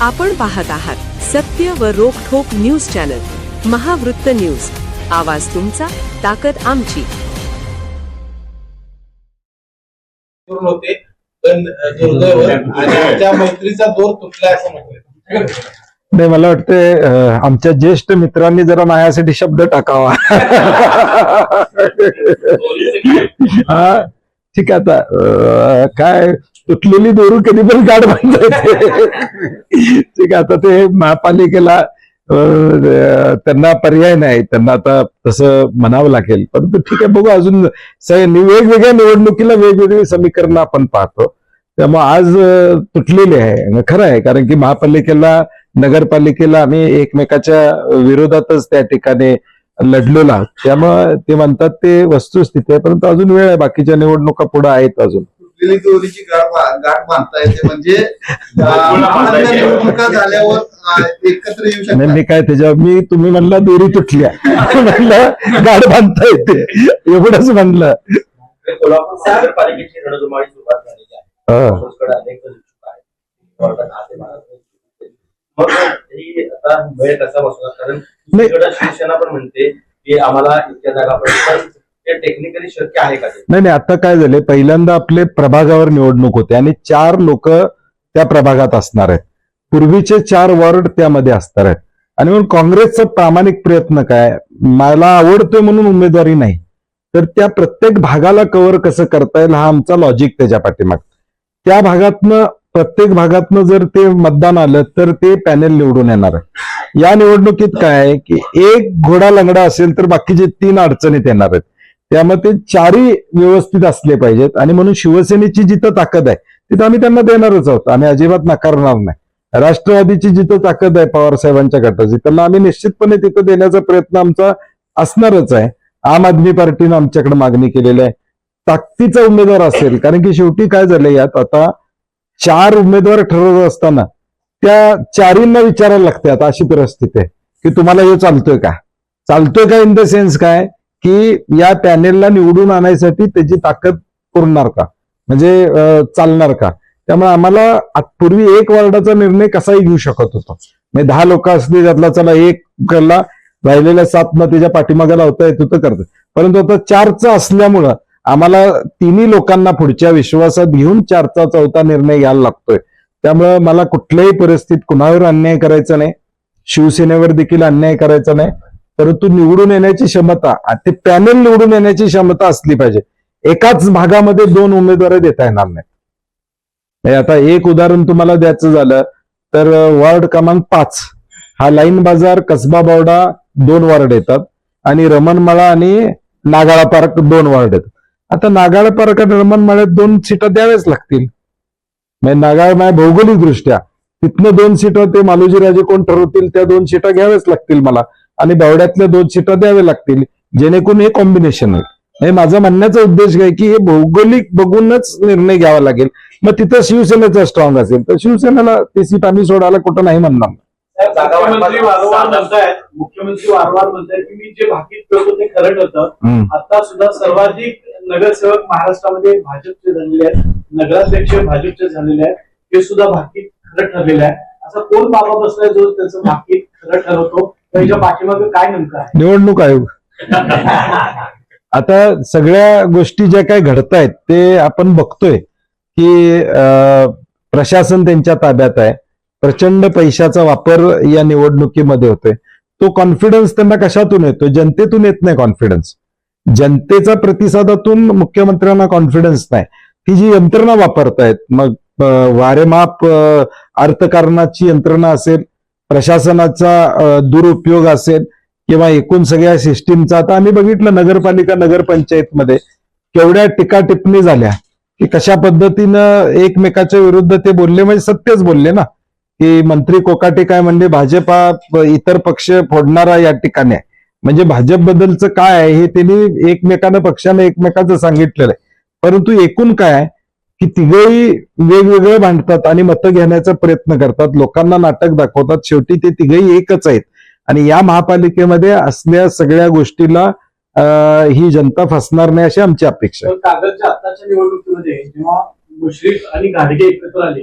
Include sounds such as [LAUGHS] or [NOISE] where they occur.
आपण पाहत आहात सत्य व रोखोक न्यूज चॅनल महावृत्त न्यूज. आवाज तुमचा ताकद आमची. होते पण दुर्दैव आणि आमच्या मैत्रीचा दोर तुटला असं म्हटलं नाही मला वाटतंय आमच्या ज्येष्ठ मित्रांनी जरा माझ्यासाठी शब्द टाकावा. हा. ठीक आहे आता काय तुटलेली दोरू कधी पण गाठ बांधता ठीक आहे आता ते महापालिकेला त्यांना पर्याय नाही. त्यांना आता तसं म्हणावं लागेल. परंतु ठीक आहे बघू अजून वेगवेगळ्या निवडणुकीला वेगवेगळी समीकरणं आपण पाहतो. त्यामुळे आज तुटलेले आहे. खरं आहे कारण की महापालिकेला नगरपालिकेला आम्ही एकमेकाच्या विरोधातच त्या ठिकाणी लढलेलो. त्यामुळे ते म्हणतात ते वस्तुस्थिती आहे परंतु अजून वेळ आहे बाकीच्या निवडणुका पुढे आहेत अजून. तुटलेली दोरीची गाठ बा- गाठ बांधता येते म्हणजे [LAUGHS] निवडणुका झाल्यावर एकत्र येऊ मी काय त्याच्यावर मी तुम्ही म्हणला दोरी तुटल्या [LAUGHS] म्हणलं गाड बांधता येते. एवढंच म्हणलं. कोल्हापूर रणधुमाळी सुरुवात झालेली आहे. मग ही आता वेळ कसा कारण शिवसेना पण म्हणते की आम्हाला इतक्या जागा पडतात ते टेक्निकली शक्य आहे का नाही नाही आता काय झाले पहिल्यांदा आपले प्रभागावर निवडणूक होते आणि चार लोक त्या प्रभागात असणार आहेत. पूर्वीचे चार वॉर्ड त्यामध्ये असणार आहेत. आणि म्हणून काँग्रेसचा प्रामाणिक प्रयत्न काय? मला आवडतोय म्हणून उमेदवारी नाही. तर त्या प्रत्येक भागाला कव्हर कसं करता येईल हा आमचा लॉजिक त्याच्या पाठीमाग. त्या भागातनं प्रत्येक भागातनं जर ते मतदान आलं तर ते पॅनेल निवडून येणार. आहे या निवडणुकीत काय की एक घोडा लंगडा असेल तर बाकीचे तीन अडचणीत येणार आहेत. त्यामुळे ते चारही व्यवस्थित असले पाहिजेत. आणि म्हणून शिवसेनेची जिथं ताकद आहे तिथं आम्ही त्यांना देणारच आहोत. आम्ही अजिबात नाकारणार नाही. राष्ट्रवादीची जिथं ताकद आहे पवार साहेबांच्या गटाची त्यांना आम्ही निश्चितपणे तिथं देण्याचा प्रयत्न आमचा असणारच आहे. आम आदमी पार्टीनं आमच्याकडे मागणी केलेली आहे. ताकदीचा उमेदवार असेल कारण की शेवटी काय झालं यात? आता चार उमेदवार ठरवत असताना त्या चारींना विचारायला लागते आता अशी परिस्थिती आहे. की तुम्हाला हे चालतोय का? चालतोय का इन द सेन्स काय? की या पॅनेलला निवडून आणायसाठी त्याची ताकद पुरणार का? म्हणजे चालणार का? त्यामुळे आम्हाला पूर्वी एक वार्डाचा निर्णय कसाही घेऊ शकत होतो. म्हणजे दहा लोक असली त्यातला चला एक करला राहिलेल्या सात न त्याच्या पाठीमागे लावता येत होतं करत. परंतु आता चारचं असल्यामुळं आम्हाला तिन्ही लोकांना पुढच्या विश्वासात घेऊन चारचा चौथा निर्णय घ्यायला लागतोय. त्यामुळं मला कुठल्याही परिस्थितीत कुणावर अन्याय करायचा नाही. शिवसेनेवर देखील अन्याय करायचा नाही. परंतु निवडून येण्याची क्षमता ते पॅनल निवडून येण्याची क्षमता असली पाहिजे. एकाच भागामध्ये दोन उमेदवार देता येणार नाही आता एक उदाहरण तुम्हाला द्यायचं झालं तर वॉर्ड क्रमांक पाच. हा लाईन बाजार कसबा बावडा दोन वॉर्ड येतात. आणि रमणमाळा आणि नागाळा पार्क दोन वॉर्ड येतात. आता नागाळ पार्क निर्माण रमणमाळ्यात दोन सीटा द्याव्याच लागतील. म्हणजे नागाळ माय भौगोलिक दृष्ट्या तिथनं दोन सीटा ते मालोजीराजे कोण ठरवतील त्या दोन सीटा घ्याव्याच लागतील मला. आणि बावड्यातल्या दोन सीटा द्याव्या लागतील जेणेकरून हे कॉम्बिनेशन होईल. म्हणजे माझा म्हणण्याचा उद्देश काय की हे भौगोलिक बघूनच निर्णय घ्यावा लागेल. मग तिथं शिवसेनेचा स्ट्रॉंग असेल तर शिवसेनेला ते सीट आम्ही सोडायला कुठं नाही म्हणणार. मुख्यमंत्री वारंवार म्हणतायत मुख्यमंत्री वारंवार म्हणतायत की मी जे भाकीत करतो ते खरं ठरतं. हम्म. आता सुद्धा सर्वाधिक नगरसेवक महाराष्ट्रामध्ये भाजपचे झालेले आहेत. नगराध्यक्ष भाजपचे झालेले आहेत. हे सुद्धा भाकीत खरं ठरलेलं आहे असा कोण बाबा बसलाय जो त्याचं भाकीत खरं ठरवतो? त्याच्या पाठीमागे काय नेमकं आहे? निवडणूक आयोग. [LAUGHS] आता सगळ्या गोष्टी ज्या काही घडतायत ते आपण बघतोय की प्रशासन त्यांच्या ताब्यात आहे. प्रचंड पैशाचा वापर या निवडणुकीमध्ये होतोय. तो कॉन्फिडन्स त्यांना कशातून येतो जनतेतून येत नाही कॉन्फिडन्स जनतेचा प्रतिसादातून मुख्यमंत्र्यांना कॉन्फिडन्स नाही. ती जी यंत्रणा वापरतायत मग वारेमाप अर्थकारणाची यंत्रणा असेल प्रशासनाचा दुरुपयोग असेल किंवा एकूण सगळ्या सिस्टीमचा आता आम्ही बघितलं नगरपालिका नगरपंचायतमध्ये केवढ्या टीका टिप्पणी झाल्या की कशा पद्धतीनं एकमेकाच्या विरुद्ध ते बोलले म्हणजे सत्यच बोलले ना. की मंत्री कोकाटे काय म्हणजे भाजप हा इतर पक्ष फोडणारा या ठिकाणी आहे. म्हणजे भाजप बद्दलचं काय आहे हे त्यांनी एकमेकांना पक्षाने एकमेकाचं सांगितलेलं आहे. परंतु एकूण काय आहे की तिघही वेगवेगळे भांडतात आणि मतं घेण्याचा प्रयत्न करतात लोकांना नाटक दाखवतात शेवटी ते तिघही एकच आहेत. आणि या महापालिकेमध्ये असल्या सगळ्या गोष्टीला ही जनता फसणार नाही अशी आमची अपेक्षा कागदच्या आताच्या निवडणुकीमध्ये जेव्हा मुश्रीफ आणि गाडगे एकत्र आले